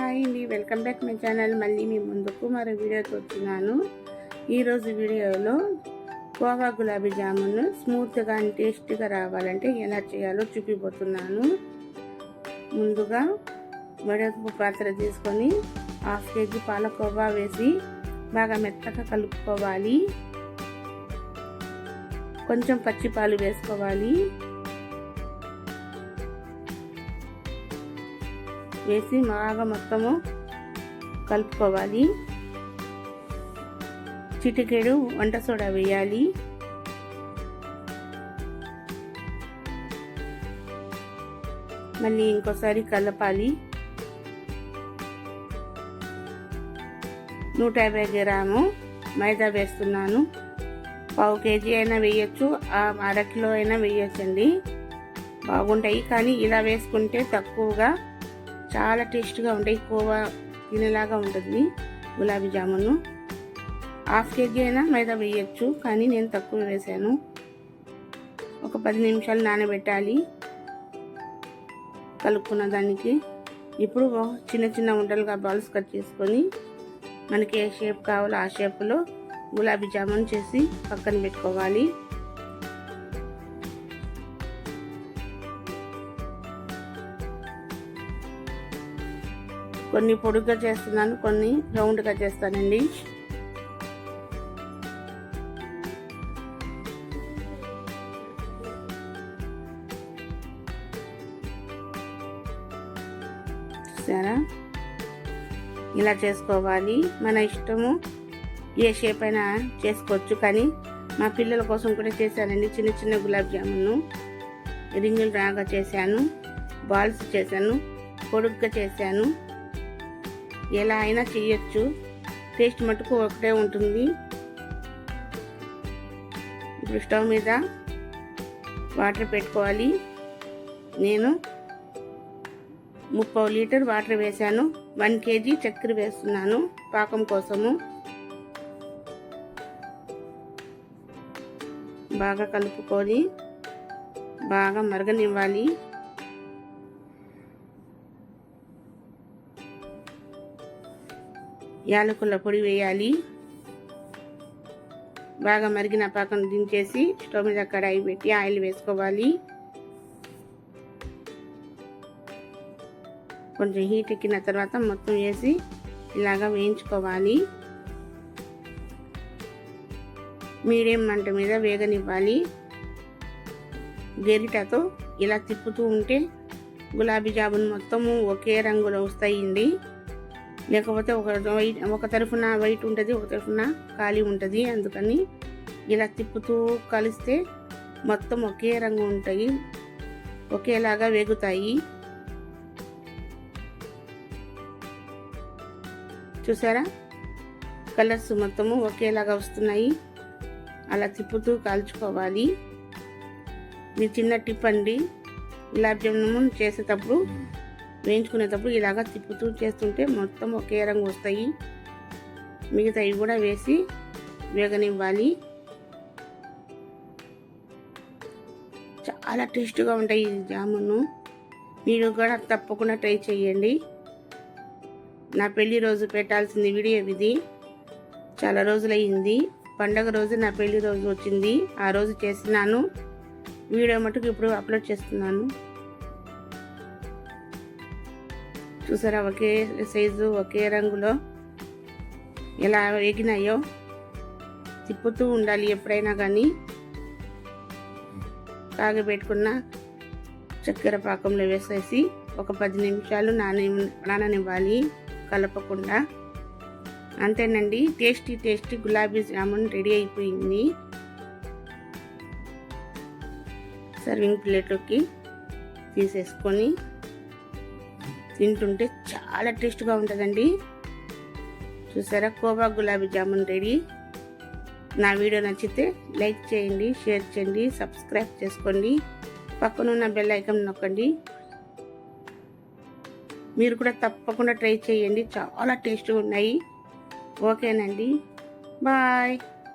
Hi అండి. Welcome back my channel. మళ్ళీ మీ ముందుకు మరో వీడియోతో వచ్చినాను ఈరోజు వీడియోలో కోవా గులాబీ జామున్ స్మూత్గా అండ్ రావాలంటే ఎలా చేయాలో చూపిపోతున్నాను ముందుగా వడపు పాత్ర తీసుకొని హాఫ్ కేజీ పాలకోవా వేసి బాగా మెత్తగా కలుపుకోవాలి. కొంచెం పచ్చి పాలు వేసుకోవాలి. వేసి బాగా మొత్తము కలుపుకోవాలి. చిటికెడు వంట సోడా వేయాలి. మళ్ళీ ఇంకోసారి కలపాలి. నూట యాభై గ్రాము మైదా వేస్తున్నాను. పావు కేజీ అయినా వేయచ్చు అర కిలో అయినా వేయచ్చండి. బాగుంటాయి కానీ ఇలా వేసుకుంటే తక్కువగా చాలా టేస్ట్గా ఉంటాయి. కోవా తినేలాగా ఉంటుంది గులాబీ జామును. హాఫ్ కేజీ అయినా మైదా వేయచ్చు కానీ నేను తక్కువ వేసాను. ఒక పది నిమిషాలు నానబెట్టాలి కలుపుకున్న దానికి. ఇప్పుడు చిన్న చిన్న ఉండలుగా బాల్స్ కట్ చేసుకొని మనకి ఏ షేప్ కావాలో ఆ షేప్లో గులాబీ జామున్ చేసి పక్కన పెట్టుకోవాలి. కొన్ని పొడుగ్గా చేస్తున్నాను కొన్ని రౌండ్గా చేస్తానండి. చూసారా? ఇలా చేసుకోవాలి. మన ఇష్టము ఏ షేప్ అయినా చేసుకోవచ్చు కానీ మా పిల్లల కోసం కూడా చేశానండి. చిన్న చిన్న గులాబ్ జామును రింగులు రాగా చేశాను బాల్స్ చేశాను పొడుగ్గా చేశాను. ఎలా అయినా చేయొచ్చు. టేస్ట్ మటుకు ఒకటే ఉంటుంది. ఇప్పుడు స్టవ్ మీద వాటర్ పెట్టుకోవాలి. నేను ముప్పై లీటర్ వాటర్ వేసాను వన్ కేజీ చక్కెర వేస్తున్నాను పాకం కోసము. బాగా కలుపుకొని బాగా మరగనివ్వాలి. యాలకుల పొడి వేయాలి. బాగా మరిగిన పాకం దించేసి స్టవ్ మీద కడాయి పెట్టి ఆయిల్ వేసుకోవాలి. కొంచెం హీట్ ఎక్కిన తర్వాత మొత్తం వేసి ఇలాగా వేయించుకోవాలి. మీడియం మంట మీద వేగనివ్వాలి. గెరిటతో ఇలా తిప్పుతూ ఉంటే గులాబీ జాబున్ మొత్తము ఒకే రంగులో వస్తాయండి. లేకపోతే ఒక వైట్ ఒక తరఫున వైట్ ఉంటుంది ఒక తరఫున ఖాళీ ఉంటుంది. అందుకని ఇలా తిప్పుతూ కలిస్తే మొత్తం ఒకే రంగు ఉంటాయి. ఒకేలాగా వేగుతాయి. చూసారా? కలర్స్ మొత్తము ఒకేలాగా వస్తున్నాయి. అలా తిప్పుతూ కాల్చుకోవాలి. ఇది చిన్న టిప్ అండి. గులాబ్ జామున్ చేసేటప్పుడు వేయించుకునేటప్పుడు ఇలాగా తిప్పుతూ చేస్తుంటే మొత్తం ఒకే రంగు వస్తాయి. మిగతావి కూడా వేసి వేగనివ్వాలి. చాలా టేస్ట్గా ఉంటాయి ఈ జామును. మీరు కూడా తప్పకుండా ట్రై చేయండి. నా పెళ్ళి రోజు పెట్టాల్సింది వీడియో ఇది. చాలా రోజులయ్యింది. పండగ రోజు నా పెళ్ళి రోజు వచ్చింది. ఆ రోజు చేస్తున్నాను. వీడియో మటుకు ఇప్పుడు అప్లోడ్ చేస్తున్నాను. చూసారా? ఒకే సైజు ఒకే రంగులో ఎలా వేగినాయో తిప్పుతూ ఉండాలి ఎప్పుడైనా కానీ. కాగబెట్టుకున్న చక్కెర పాకంలో వేసేసి ఒక పది నిమిషాలు నాన నాననివ్వాలి కలపకుండా. అంతేనండి టేస్టీ టేస్టీ గులాబీ జామున్ రెడీ అయిపోయింది. సర్వింగ్ ప్లేట్లోకి తీసేసుకొని తింటుంటే చాలా టేస్ట్గా ఉంటుందండి. చూసారా? కోబా గులాబీ జామున్ రెడీ. నా వీడియో నచ్చితే లైక్ చేయండి షేర్ చేయండి సబ్స్క్రైబ్ చేసుకోండి. పక్కనున్న బెల్ ఐకన్ నొక్కండి. మీరు కూడా తప్పకుండా ట్రై చేయండి. చాలా టేస్ట్గా ఉన్నాయి. ఓకేనండి. బాయ్.